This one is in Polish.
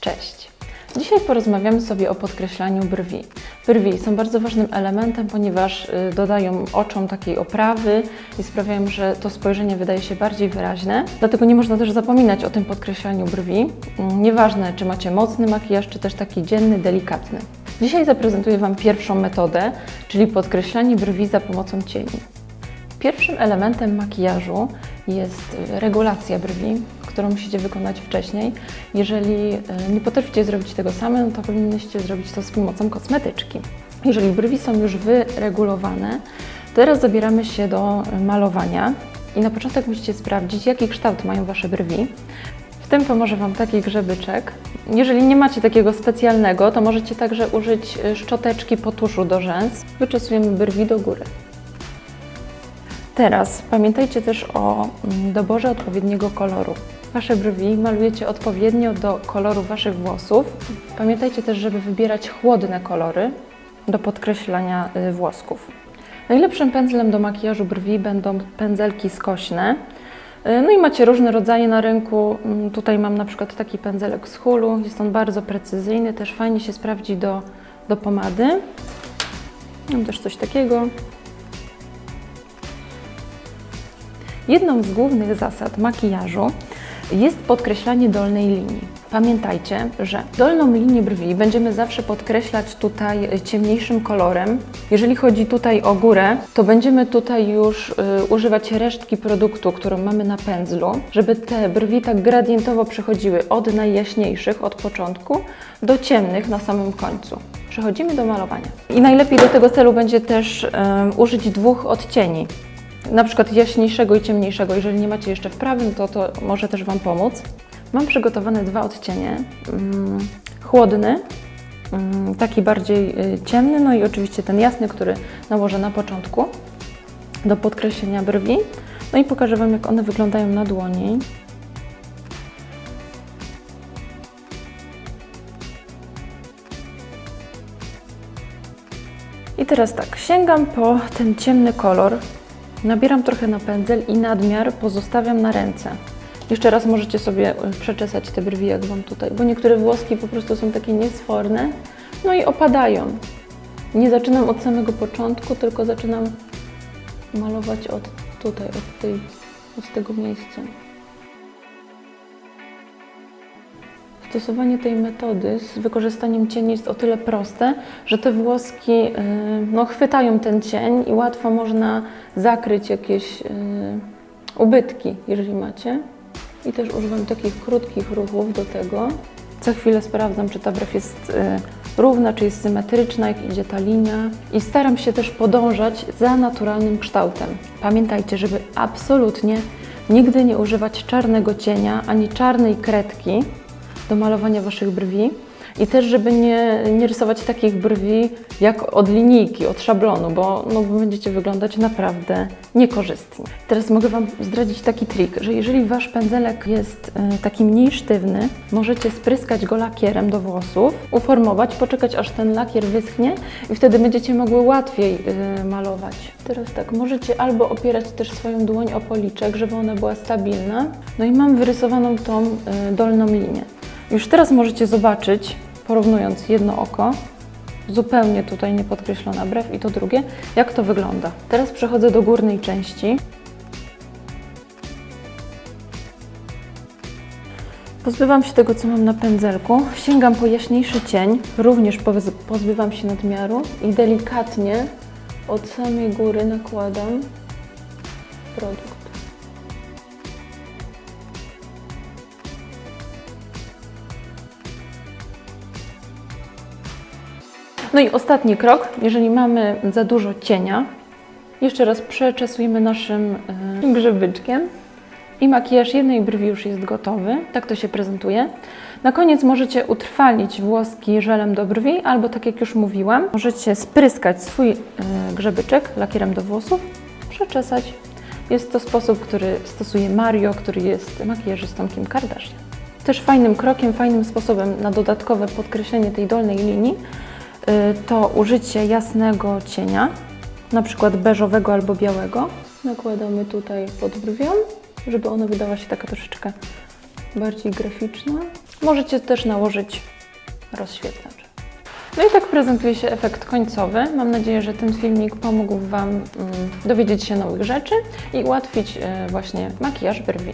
Cześć! Dzisiaj porozmawiamy sobie o podkreślaniu brwi. Brwi są bardzo ważnym elementem, ponieważ y, dodają oczom takiej oprawy i sprawiają, że to spojrzenie wydaje się bardziej wyraźne. Dlatego nie można też zapominać o tym podkreślaniu brwi. Mm, Nieważne, czy macie mocny makijaż, czy też taki dzienny, delikatny. Dzisiaj zaprezentuję Wam pierwszą metodę, czyli podkreślanie brwi za pomocą cieni. Pierwszym elementem makijażu jest regulacja brwi, którą musicie wykonać wcześniej. Jeżeli y, nie potraficie zrobić tego same, no to powinnyście zrobić to z pomocą kosmetyczki. Jeżeli brwi są już wyregulowane, teraz zabieramy się do y, malowania i na początek musicie sprawdzić, jaki kształt mają Wasze brwi. W tym pomoże Wam taki grzebyczek. Jeżeli nie macie takiego specjalnego, to możecie także użyć y, szczoteczki po tuszu do rzęs. Wyczesujemy brwi do góry. Teraz pamiętajcie też o mm, doborze odpowiedniego koloru. Wasze brwi malujecie odpowiednio do koloru Waszych włosów. Pamiętajcie też, żeby wybierać chłodne kolory do podkreślania y, włosków. Najlepszym pędzlem do makijażu brwi będą pędzelki skośne. Y, No i macie różne rodzaje na rynku. Mm, Tutaj mam na przykład taki pędzelek z hulu. Jest on bardzo precyzyjny, też fajnie się sprawdzi do, do pomady. Mam też coś takiego. Jedną z głównych zasad makijażu jest podkreślanie dolnej linii. Pamiętajcie, że dolną linię brwi będziemy zawsze podkreślać tutaj ciemniejszym kolorem. Jeżeli chodzi tutaj o górę, to będziemy tutaj już y, używać resztki produktu, którą mamy na pędzlu, żeby te brwi tak gradientowo przechodziły od najjaśniejszych od początku do ciemnych na samym końcu. Przechodzimy do malowania. I najlepiej do tego celu będzie też y, użyć dwóch odcieni na przykład jaśniejszego i ciemniejszego. Jeżeli nie macie jeszcze w prawym, to to może też Wam pomóc. Mam przygotowane dwa odcienie. Mm, Chłodny, mm, taki bardziej y, ciemny, no i oczywiście ten jasny, który nałożę na początku do podkreślenia brwi. No i pokażę Wam, jak one wyglądają na dłoni. I teraz tak, sięgam po ten ciemny kolor, nabieram trochę na pędzel i nadmiar pozostawiam na ręce. Jeszcze raz możecie sobie y, przeczesać te brwi, jak Wam tutaj, bo niektóre włoski po prostu są takie niesforne, no i opadają. Nie zaczynam od samego początku, tylko zaczynam malować od tutaj, od, tej, od tego miejsca. Stosowanie tej metody z wykorzystaniem cieni jest o tyle proste, że te włoski y, no, chwytają ten cień i łatwo można zakryć jakieś y, ubytki, jeżeli macie. I też używam takich krótkich ruchów do tego. Co chwilę sprawdzam, czy ta brew jest y, równa, czy jest symetryczna, jak idzie ta linia. I staram się też podążać za naturalnym kształtem. Pamiętajcie, żeby absolutnie nigdy nie używać czarnego cienia ani czarnej kredki do malowania Waszych brwi. I też, żeby nie, nie rysować takich brwi jak od linijki, od szablonu, bo no, będziecie wyglądać naprawdę niekorzystnie. Teraz mogę Wam zdradzić taki trik, że jeżeli Wasz pędzelek jest e, taki mniej sztywny, możecie spryskać go lakierem do włosów, uformować, poczekać aż ten lakier wyschnie i wtedy będziecie mogły łatwiej e, malować. Teraz tak, możecie albo opierać też swoją dłoń o policzek, żeby ona była stabilna. No i mam wyrysowaną tą e, dolną linię. Już teraz możecie zobaczyć, porównując jedno oko, zupełnie tutaj niepodkreślona brew i to drugie, jak to wygląda. Teraz przechodzę do górnej części. Pozbywam się tego, co mam na pędzelku. Sięgam po jaśniejszy cień, również poz- pozbywam się nadmiaru i delikatnie od samej góry nakładam produkt. No i ostatni krok, jeżeli mamy za dużo cienia, jeszcze raz przeczesujemy naszym e, grzebyczkiem i makijaż jednej brwi już jest gotowy. Tak to się prezentuje. Na koniec możecie utrwalić włoski żelem do brwi, albo tak jak już mówiłam, możecie spryskać swój e, grzebyczek lakierem do włosów, przeczesać. Jest to sposób, który stosuje Mario, który jest makijażystą Kim Kardashian. Też fajnym krokiem, fajnym sposobem na dodatkowe podkreślenie tej dolnej linii to użycie jasnego cienia, na przykład beżowego albo białego. Nakładamy tutaj pod brwią, żeby ona wydała się taka troszeczkę bardziej graficzna. Możecie też nałożyć rozświetlacz. No i tak prezentuje się efekt końcowy. Mam nadzieję, że ten filmik pomógł Wam mm, dowiedzieć się nowych rzeczy i ułatwić e, właśnie makijaż brwi.